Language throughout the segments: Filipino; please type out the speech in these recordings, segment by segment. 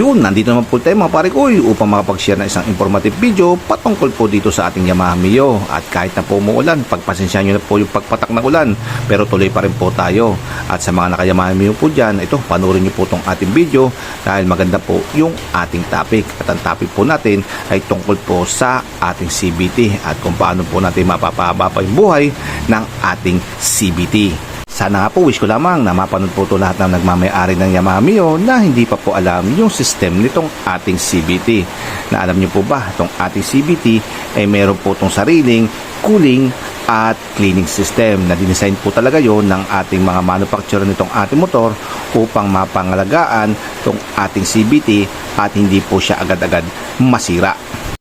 Yun, nandito naman po tayo mga pare ko upang makapag-share ng isang informative video patungkol po dito sa ating Yamaha Mio. At kahit na po umuulan, pagpasensya nyo na po yung pagpatak ng ulan, pero tuloy pa rin po tayo. At sa mga naka-Yamaha Mio po dyan, ito, panoorin nyo po itong ating video dahil maganda po yung ating topic. At ang topic po natin ay tungkol po sa ating CBT at kung paano po natin mapapahaba pa yung buhay ng ating CBT. Sana nga po wish ko lamang na mapanood po ito lahat ng nagmamayari ng Yamaha Mio na hindi pa po alam yung system nitong ating CBT. Na alam niyo po ba, itong ating CBT ay meron po itong sariling cooling at cleaning system na dinesign po talaga yon ng ating mga manufacturer nitong ating motor upang mapangalagaan itong ating CBT at hindi po siya agad-agad masira.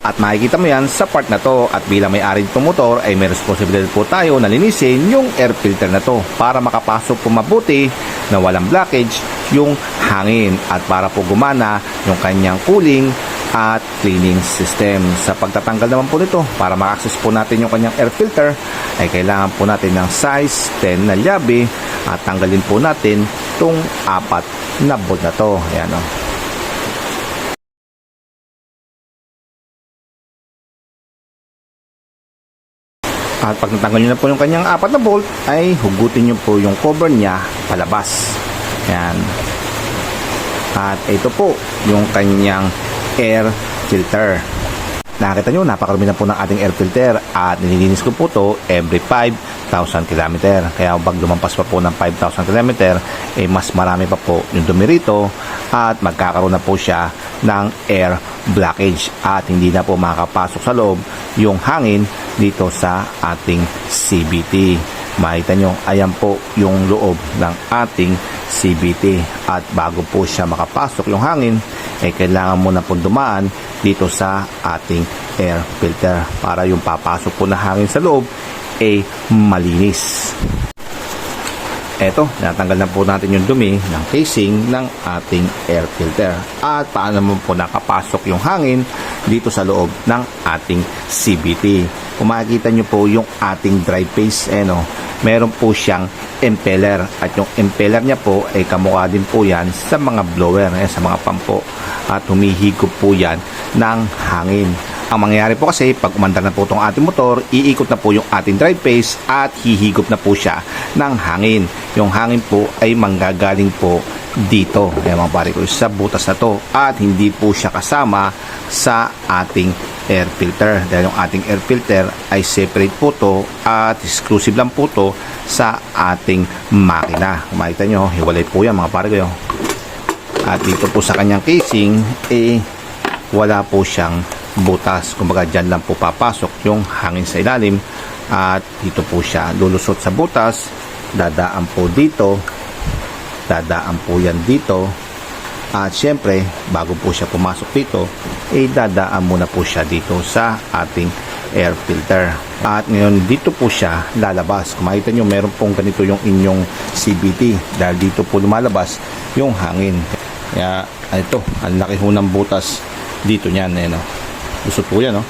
At makikita mo yan sa part na to at bilang may-ari nitong motor ay may responsibilidad po tayo na linisin yung air filter na to para makapasok po mabuti na walang blockage yung hangin at para po gumana yung kanyang cooling at cleaning system. Sa pagtatanggal naman po nito, para ma-access po natin yung kanyang air filter, ay kailangan po natin ng size 10 na llabe at tanggalin po natin itong apat na bolt na to. Ayan o. At pag natanggal nyo na po yung kanyang apat na bolt, ay hugutin nyo po yung cover niya palabas. Yan. At ito po, yung kanyang air filter. Nakita nyo, napakarami na po ng ating air filter at nililinis ko po to every 5,000 km. Kaya pag lumampas pa po ng 5,000 km, eh mas marami pa po yung dumi rito at magkakaroon na po siya ng air blockage at hindi na po makakapasok sa loob yung hangin dito sa ating CBT. Makita nyo, ayan po yung loob ng ating CBT. At bago po siya makapasok yung hangin, eh kailangan mo na po dumaan dito sa ating air filter para yung papasok po na hangin sa loob eh malinis. Eto, natanggal na po natin yung dumi ng casing ng ating air filter. At paano naman po nakapasok yung hangin dito sa loob ng ating CBT. Kung makikita nyo po yung ating dry face, eh no, meron po siyang impeller. At yung impeller niya po ay kamukha din po yan sa mga blower, eh, sa mga pampo. At humihigop po yan ng hangin. Ang mangyayari po kasi, pag umandar na po itong ating motor, iikot na po yung ating drive face at hihigop na po siya ng hangin. Yung hangin po ay manggagaling po dito. Kaya mga pare ko, sa butas na to. At hindi po siya kasama sa ating air filter. Dahil yung ating air filter ay separate po to at exclusive lang po to sa ating makina. Makita nyo, hiwalay po yan mga pare ko. At dito po sa kanyang casing, eh, wala po siyang butas. Kumbaga dyan lang po papasok yung hangin sa ilalim at dito po siya lulusot sa butas. Dadaan po dito. Dadaan po yan dito. At syempre, bago po siya pumasok dito, eh dadaan muna po siya dito sa ating air filter. At ngayon dito po siya lalabas. Kung makita nyo, meron pong ganito yung inyong CBT dahil dito po lumalabas yung hangin. Kaya ito, ang laki ho ng butas dito niyan. Eh, no? Lusot po yan, no?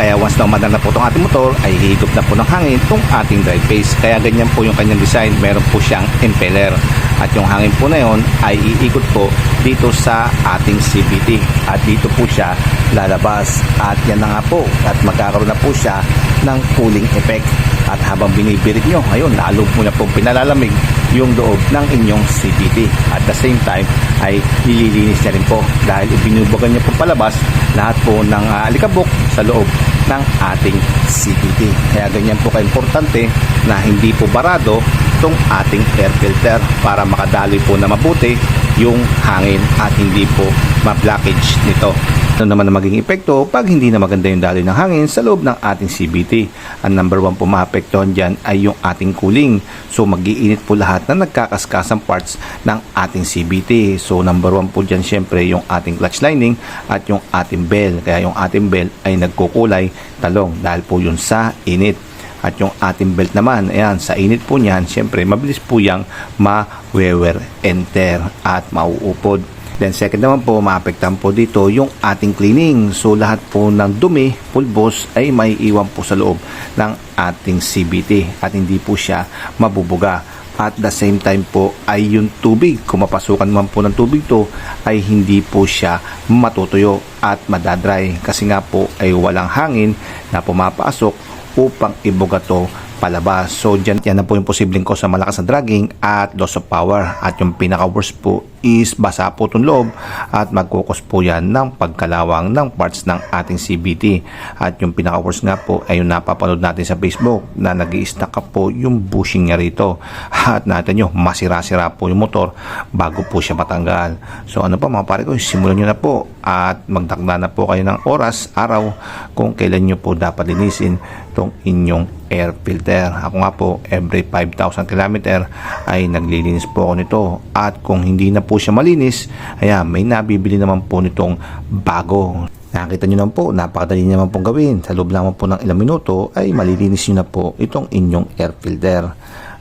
Kaya once na umadar na po itong ating motor, ay hihigop na po ng hangin itong ating drive face. Kaya ganyan po yung kanyang design. Meron po siyang impeller. At yung hangin po na yon ay iikot po dito sa ating CVT. At dito po siya lalabas. At yan na nga po. At magkakaroon na po siya ng cooling effect. At habang binibirit nyo, ayun, lalo po na po pinalalamig yung loob ng inyong CVT. At the same time, ay nililinis na rin po dahil ibinubugan niya po palabas lahat po ng uh, alikabok sa loob ng ating CVT. Kaya ganyan po ka-importante na hindi po barado itong ating air filter para makadaloy po na mabuti yung hangin at hindi po ma-blockage nito. Ano naman na maging epekto pag hindi na maganda yung daloy ng hangin sa loob ng ating CVT. Ang number one po maapektuhan dyan ay yung ating cooling. So magiinit po lahat na nagkakaskasang parts ng ating CVT. So number one po dyan syempre yung ating clutch lining at yung ating bell. Kaya yung ating bell ay nagkukulay talong dahil po yun sa init. At yung ating belt naman, ayan, sa init po niyan, syempre, mabilis po yang ma-wear enter at mauupod. Then second naman po, maapektahan po dito yung ating cleaning. So lahat po ng dumi, pulbos ay may iwan po sa loob ng ating CBT at hindi po siya mabubuga. At the same time po ay yung tubig, kung mapasukan man po ng tubig to, ay hindi po siya matutuyo at madadry. Kasi nga po ay walang hangin na pumapasok upang ibuga to palabas. So, dyan, yan na po yung posibleng cause sa malakas na dragging at loss of power. At yung pinaka-worst po is basa po itong loob at magkukos po yan ng pagkalawang ng parts ng ating CBT. At yung pinaka-worst nga po ay yung napapanood natin sa Facebook na nag stuck up po yung bushing niya rito. At natin nyo, masira-sira po yung motor bago po siya matanggal. So, ano pa mga pare ko, simulan nyo na po at magtakda na po kayo ng oras, araw kung kailan nyo po dapat linisin itong inyong air filter. Ako nga po, every 5,000 km ay naglilinis po ako nito. At kung hindi na po siya malinis, ayan, may nabibili naman po nitong bago. Nakita nyo naman po, napakadali naman pong gawin. Sa loob lamang po ng ilang minuto ay malilinis nyo na po itong inyong air filter.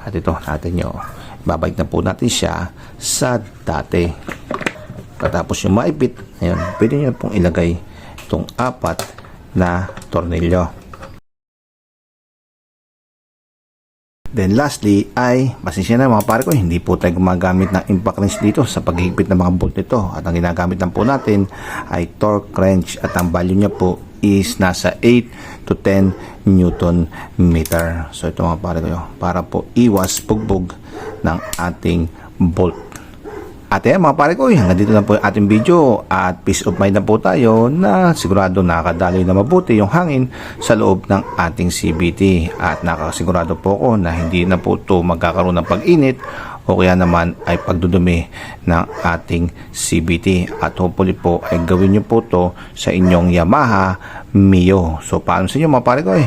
At ito, natin nyo. Babalik na po natin siya sa dati. Katapos yung maipit, ayun, pwede nyo pong ilagay itong apat na tornilyo. Then lastly ay, pasensya na mga pare ko, hindi po tayo gumagamit ng impact wrench dito sa paghigpit ng mga bolt nito. At ang ginagamit lang po natin ay torque wrench at ang value niya po is nasa 8 to 10 Newton meter. So ito mga pare ko, para po iwas pugbog ng ating bolt. At yan mga pare ko, hanggang dito na po yung ating video at peace of mind na po tayo na sigurado nakakadaloy na mabuti yung hangin sa loob ng ating CBT at nakasigurado po ako na hindi na po ito magkakaroon ng pag-init o kaya naman ay pagdudumi ng ating CBT at hopefully po ay gawin nyo po to sa inyong Yamaha Mio. So paano sa inyo mga pare ko eh?